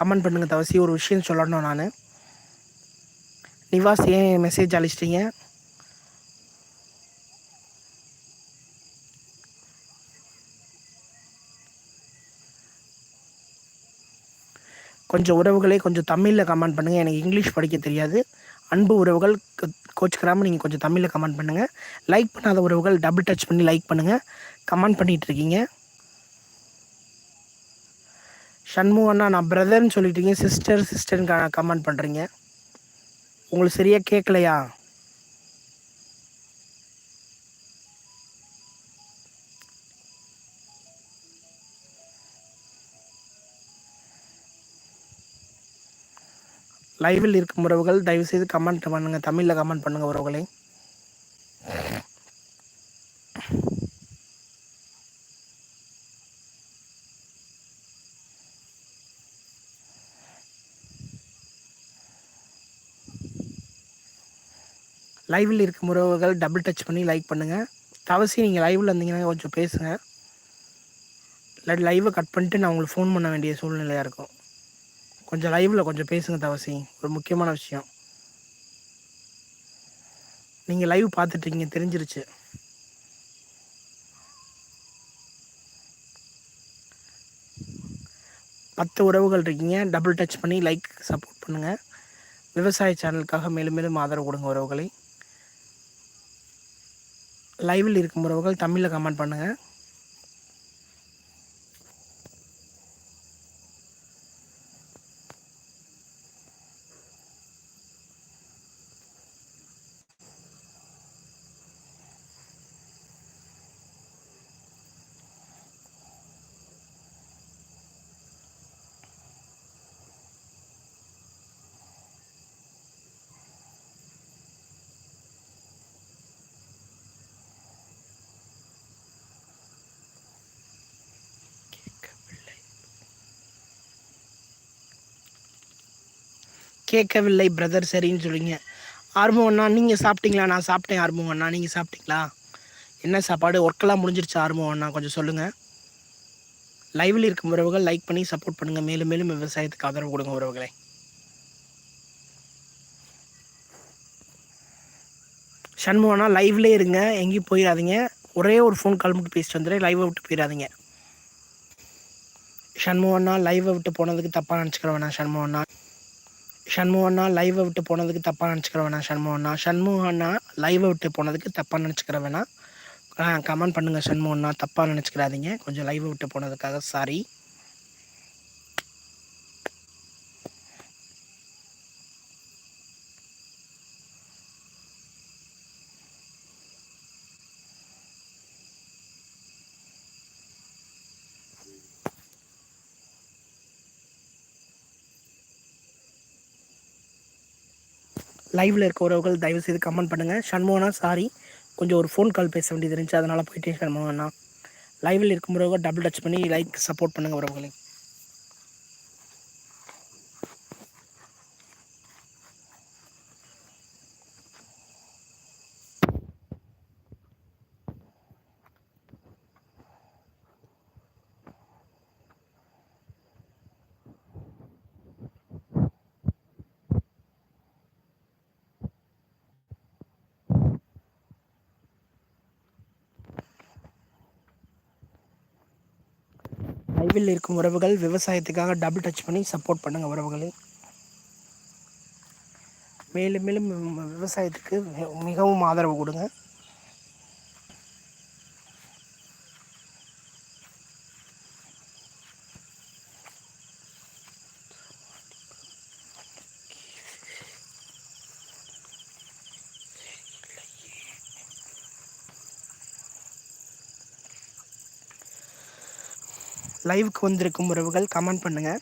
Comment பண்ணுங்கள் தவசி ஒரு விஷயம் சொல்லணும் நான். நிவாஸ் ஏன் மெசேஜ் அழிச்சிட்டீங்க? கொஞ்சம் உறவுகளே கொஞ்சம் தமிழில் கமெண்ட் பண்ணுங்கள் எனக்கு இங்கிலீஷ் படிக்க தெரியாது. அன்பு உறவுகள் கோச்சுக்கிறாமல் நீங்கள் கொஞ்சம் தமிழில் கமெண்ட் பண்ணுங்கள் லைக் பண்ணாத உறவுகள் டபுள் டச் பண்ணி லைக் பண்ணுங்கள் கமெண்ட் பண்ணிகிட்ருக்கீங்க சண்முகண்ணா நான் பிரதர்னு சொல்லிட்டீங்க. சிஸ்டர் சிஸ்டர்னு கமெண்ட் பண்ணுறீங்க உங்களுக்கு சரியாக கேட்கலையா லைவில் இருக்கும் உறவுகள் தயவுசெய்து கமெண்ட் பண்ணுங்கள் தமிழில் கமெண்ட் பண்ணுங்கள் உறவுகளை. லைவில் இருக்கும் உறவுகள் டபுள் டச் பண்ணி லைக் பண்ணுங்கள் தவசி நீங்கள் லைவில் இருந்தீங்கன்னா கொஞ்சம் பேசுங்க. இல்லாட்டி லைவை கட் பண்ணிட்டு நான் உங்களுக்கு ஃபோன் பண்ண வேண்டிய சூழ்நிலையாக இருக்கும். கொஞ்சம் லைவில் கொஞ்சம் பேசுங்க தவசி ஒரு முக்கியமான விஷயம். நீங்கள் லைவ் பார்த்துட்ருக்கீங்க தெரிஞ்சிருச்சு. பத்து உறவுகள் இருக்கீங்க டபுள் டச் பண்ணி லைக் சப்போர்ட் பண்ணுங்கள் விவசாய சேனலுக்காக மேலும் மேலும் ஆதரவு கொடுங்க உறவுகளை. லைவில் இருக்கும் உறவுகள் தமிழில் கமெண்ட் பண்ணுங்கள் கேட்கவில்லை பிரதர் சரின்னு சொல்லுங்க ஆர்வம் அண்ணா நீங்கள் சாப்பிட்டீங்களா? நான் சாப்பிட்டேன் ஆர்வம் அண்ணா. நீங்கள் சாப்பிட்டீங்களா? என்ன சாப்பாடு? ஒர்க்கெல்லாம் முடிஞ்சிருச்சு ஆர்வம் அண்ணா? கொஞ்சம் சொல்லுங்கள் லைவில் இருக்கும் உறவுகள் லைக் பண்ணி சப்போர்ட் பண்ணுங்கள் மேலும் மேலும் விவசாயத்துக்கு ஆதரவு கொடுங்க உறவுகளை. சண்முகனா லைவ்லேயே இருங்க. எங்கேயும் போயிடாதீங்க. ஒரே ஒரு ஃபோன் கால் மட்டும் பேசிட்டு வந்துடுறேன் லைவை விட்டு போயிடாதீங்க. சண்முகண்ணா லைவை விட்டு போனதுக்கு தப்பாக நினச்சிக்கிறேன் வேணாம் சண்முகண்ணா ஷண்முகண்ணா லைவை விட்டு போனதுக்கு தப்பாக நினச்சிக்கிற வேணாம் ஷண்முகண்ணா சண்முகண்ணா லைவை விட்டு போனதுக்கு தப்பாக நினச்சிக்கிற வேணாம் கமெண்ட் பண்ணுங்கள் ஷண்முகண்ணா தப்பாக நினச்சிக்கிறாதீங்க. கொஞ்சம் லைவை விட்டு போனதுக்காக சாரி லைவில் இருக்க உறவுகள் தயவு செய்து கமெண்ட் பண்ணுங்கள் சண்முகனா சாரி. கொஞ்சம் ஒரு ஃபோன் கால் பேச வேண்டியது இருந்துச்சு. அதனால் போயிட்டே சண்முகண்ணா லைவில் இருக்கும் உறவுகள் டபுள் டச் பண்ணி லைக் சப்போர்ட் பண்ணுங்கள் உறவுகளை. லைவில் இருக்கும் உறவுகள் விவசாயத்துக்காக டபுள் டச் பண்ணி சப்போர்ட் பண்ணுங்கள் உறவுகளை. மேலும் மேலும் விவசாயத்துக்கு மிகவும் ஆதரவு கொடுங்க. லைவுக்கு வந்திருக்கும் உறவுகள் கமெண்ட் பண்ணுங்கள்